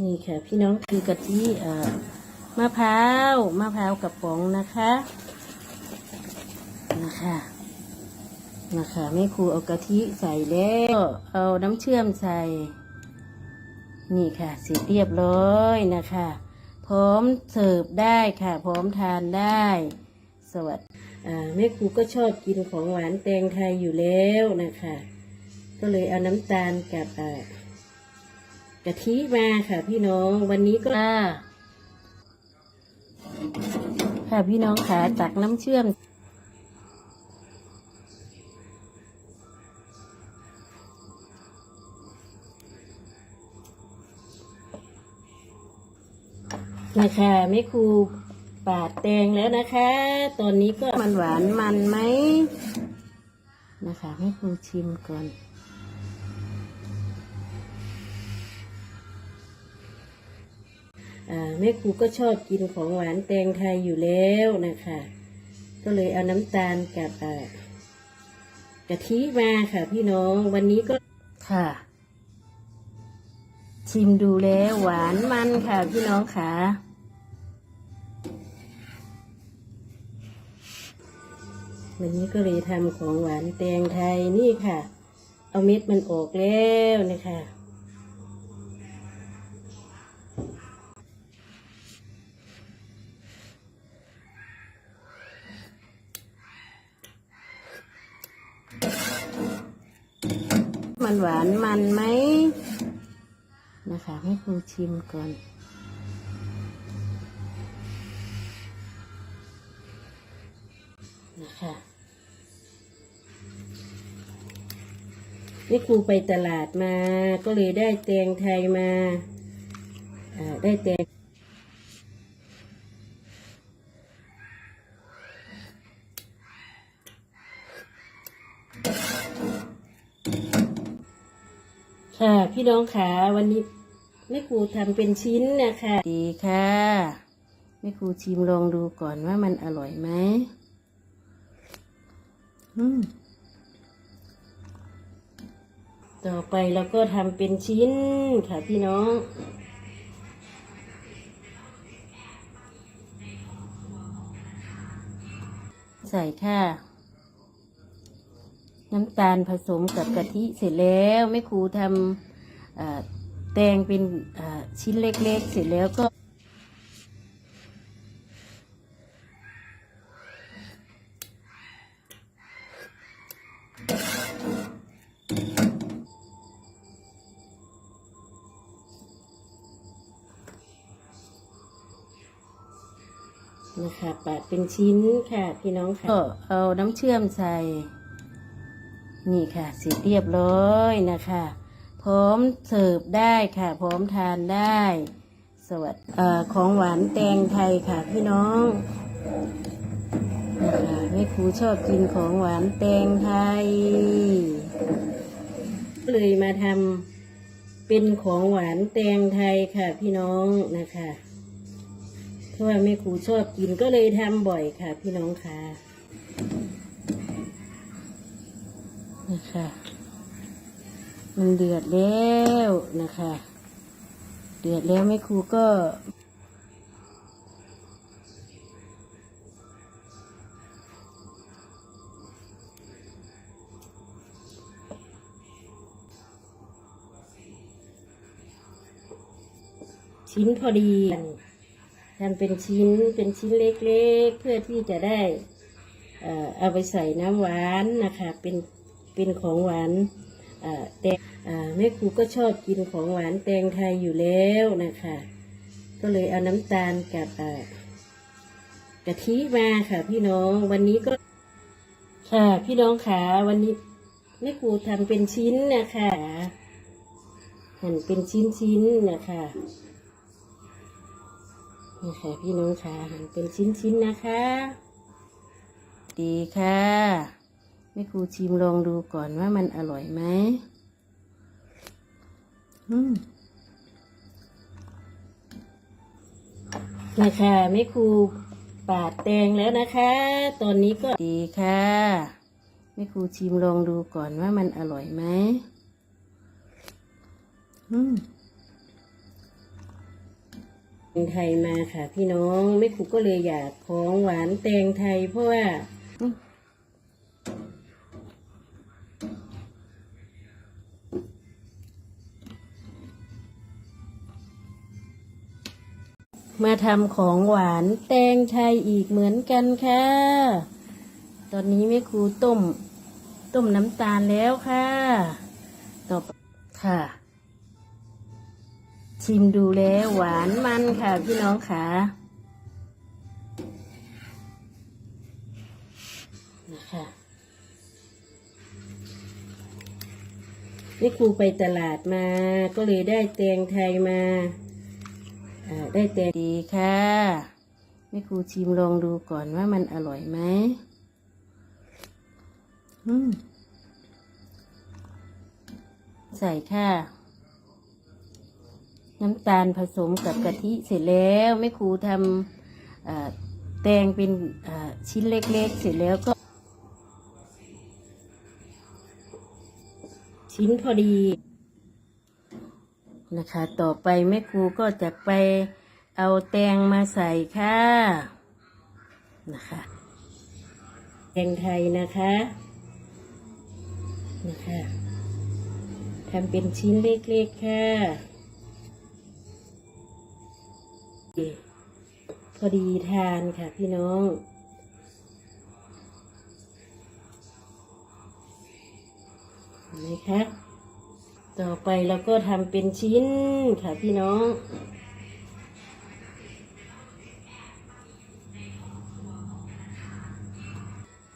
นี่ค่ะ พี่น้องคือกะทิมะพร้าวมะพร้าวกระป๋องนะคะนะคะนะคะแม่ครูเอากะทิใส่แล้วเอาน้ำเชื่อมใส่ นี่ค่ะเสร็จเรียบร้อยนะคะ พร้อมเสิร์ฟได้ค่ะ พร้อมทานได้ สวัสดีแม่ครูก็ชอบกินของหวานแตงไทยอยู่แล้วนะคะ ก็เลยเอาน้ำตาลกับ กะทิมาค่ะพี่น้องวันนี้ก็ค่ะพี่น้องขาตักน้ำเชื่อม นะคะแม่ครูปาดแตงแล้วนะคะ ตอนนี้ก็มันหวานมันไหมนะคะแม่ครูชิมก่อน แม่ครูก็ชอบกินของหวานแตงไทยอยู่แล้วนะคะ ก็เลยเอาน้ำตาลกับกะทิมาค่ะพี่น้องวันนี้ก็ค่ะ ชิมดูแล้วหวานมันค่ะพี่น้องค่ะวันนี้ก็เลยทำของหวานแตงไทยนี่ค่ะ เอาเม็ดมันออกแล้วนะคะ มันหวานมันไหมนะคะ ให้ครูชิมก่อน นะคะ นี่ครูไปตลาดมา ก็เลยได้แตงไทยมาอ่าได้แตง ค่ะพี่น้องขาวันนี้แม่ครูทำเป็นชิ้นนะคะดีค่ะแม่ครูชิมลองดูก่อนว่ามันอร่อยไหมอืมต่อไปเราก็ทำเป็นชิ้นค่ะพี่น้อง ใส่ค่ะ น้ำตาลผสมกับกะทิเสร็จแล้วแม่ครูทำแตงเป็นชิ้นเล็กๆ เสร็จแล้วก็นะคะปาดเป็นชิ้นค่ะ พี่น้องค่ะก็เอาน้ำเชื่อมใส่ นี่ค่ะเสร็จเรียบร้อยนะคะพร้อมเสิร์ฟได้ค่ะ พร้อมทานได้ สวัสดีของหวานแตงไทยค่ะพี่น้องนะคะแม่ครูชอบกินของหวานแตงไทยก็เลยมาทำเป็นของหวานแตงไทยค่ะพี่น้องนะคะเพราะว่าแม่ครูชอบกินก็เลยทำบ่อยค่ะพี่น้องค่ะ นะคะ มันเดือดแล้วนะคะ เดือดแล้วแม่ครูก็ชิ้นพอดีทำเป็นชิ้นเป็นชิ้นเล็กๆ เพื่อที่จะได้เออเอาไปใส่น้ำหวานนะคะเป็น เป็นของหวานแตงแม่ครูก็ชอบกินของหวานแตงไทยอยู่แล้วนะคะ ก็เลยเอาน้ำตาลกับกะทิมาค่ะ พี่น้องวันนี้ก็ ค่ะ พี่น้องขาวันนี้แม่ครูทำเป็นชิ้นนะคะหั่นเป็นชิ้นๆนนะคะนี่ค่ะพี่น้องขาหั่นเป็นชิ้นๆนะคะ ดีค่ะ แม่ครูชิมลองดูก่อนว่ามันอร่อยไหมนะคะแม่ครูปาดแตงแล้วนะคะ ตอนนี้ก็ดีค่ะแม่ครูชิมลองดูก่อนว่ามันอร่อยไหมอืมแตงไทยมาค่ะพี่น้องแม่ครูก็เลยอยากของหวานแตงไทยเพราะว่า มาทำของหวานแตงไทยอีกเหมือนกันค่ะ ตอนนี้แม่ครูต้ม ต้มน้ำตาลแล้วค่ะ ต่อไปค่ะ ชิมดูแล้วหวานมันค่ะพี่น้องค่ะนะคะนี่ครูไปตลาดมาก็เลยได้แตงไทยมาอ่า ได้แตงดีค่ะนี่ครูชิมลองดูก่อนว่ามันอร่อยไหมใส่ค่ะ น้ำตาลผสมกับกะทิเสร็จแล้วแม่ครูทำแตงเป็นชิ้นเล็กๆ เสร็จแล้วก็ ชิ้นพอดี นะคะ ต่อไปแม่ครูก็จะไปเอาแตงมาใส่ค่ะนะคะแตงไทยนะคะนะคะทำเป็นชิ้นเล็กๆค่ะ พอดีทานค่ะพี่น้องนไหมคะ ต่อไปเราก็ทำเป็นชิ้นค่ะพี่น้อง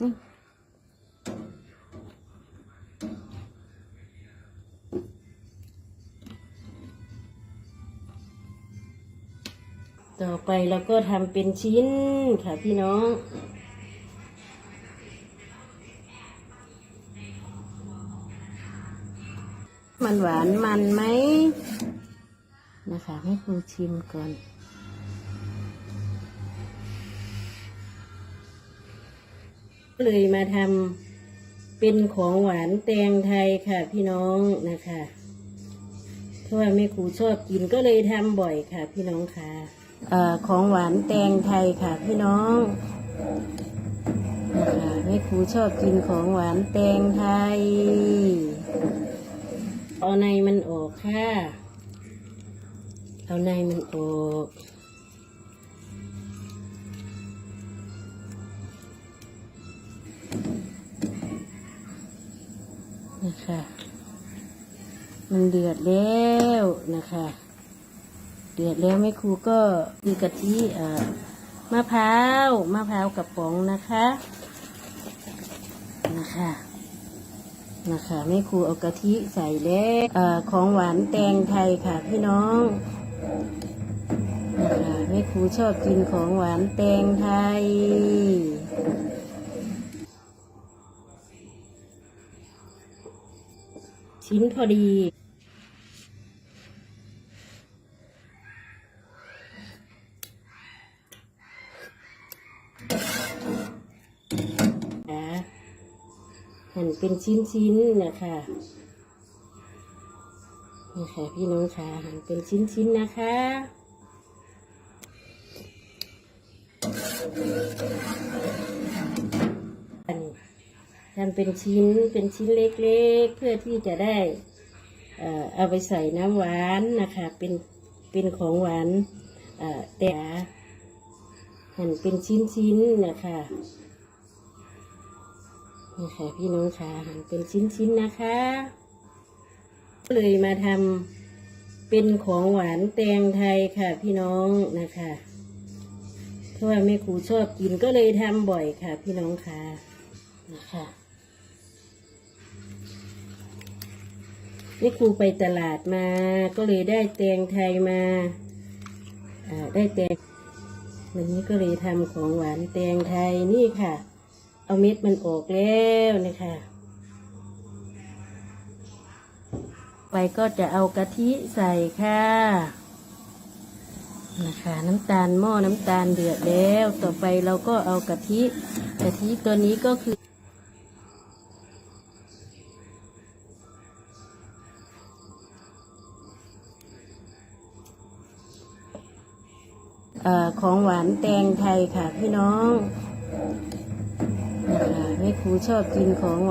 นี่ต่อไปเราก็ทำเป็นชิ้นค่ะพี่น้อง มันหวานมันไหมนะคะ ให้ครูชิมก่อน เลยมาทำเป็นของหวานแตงไทยค่ะพี่น้องนะคะเพราะว่าแม่ครูชอบกินก็เลยทำบ่อยค่ะ พี่น้องค่ะออของหวานแตงไทยค่ะพี่น้องนะคะแม่ครูชอบกินของหวานแตงไทย เอาในมันออกค่ะ เอาในมันออกนะคะ มันเดือดแล้วนะคะ เดือดแล้วแม่ครูก็มีกะทิอ่อมะพร้าว มะพร้าวกระป๋องนะคะ นะคะ นะคะแม่ครูเอากะทิใส่แล้วอของหวานแตงไทยค่ะพี่น้องนะคะแม่ครูชอบกินของหวานแตงไทยชิ้นพอดี นะ หั่นเป็นชิ้นๆนะคะนี่ค่ะพี่น้องค่ะหั่นเป็นชิ้นๆนะคะอันนี้ทำเป็นชิ้นเป็นชิ้นเล็กๆ เพื่อที่จะได้เอ่อเอาไปใส่น้ำหวานนะคะเป็นเป็นของหวานเอ่อแต่หั่นเป็นชิ้นๆนะคะ นี่ค่ะพี่น้องค่ะหั่นเป็นชิ้นๆนะคะก็เลยมาทำเป็นของหวานแตงไทยค่ะ พี่น้องนะคะเพราะว่าแม่ครูชอบกินก็เลยทำบ่อยค่ะ พี่น้องค่ะนะคะนี่ครูไปตลาดมา ก็เลยได้แตงไทยมาอ่าได้แตงวันนี้ก็เลยทำของหวานแตงไทยนี่ค่ะ เอาเม็ดมันออกแล้วนะคะไปก็จะเอากะทิใส่ค่ะนะคะน้ำตาลหม้อน้ำตาลเดือดแล้ว ต่อไปเราก็เอากะทิกะทิตัวนี้ก็คือ ของหวานแตงไทยค่ะพี่น้อง นี่ครูชอบกินของ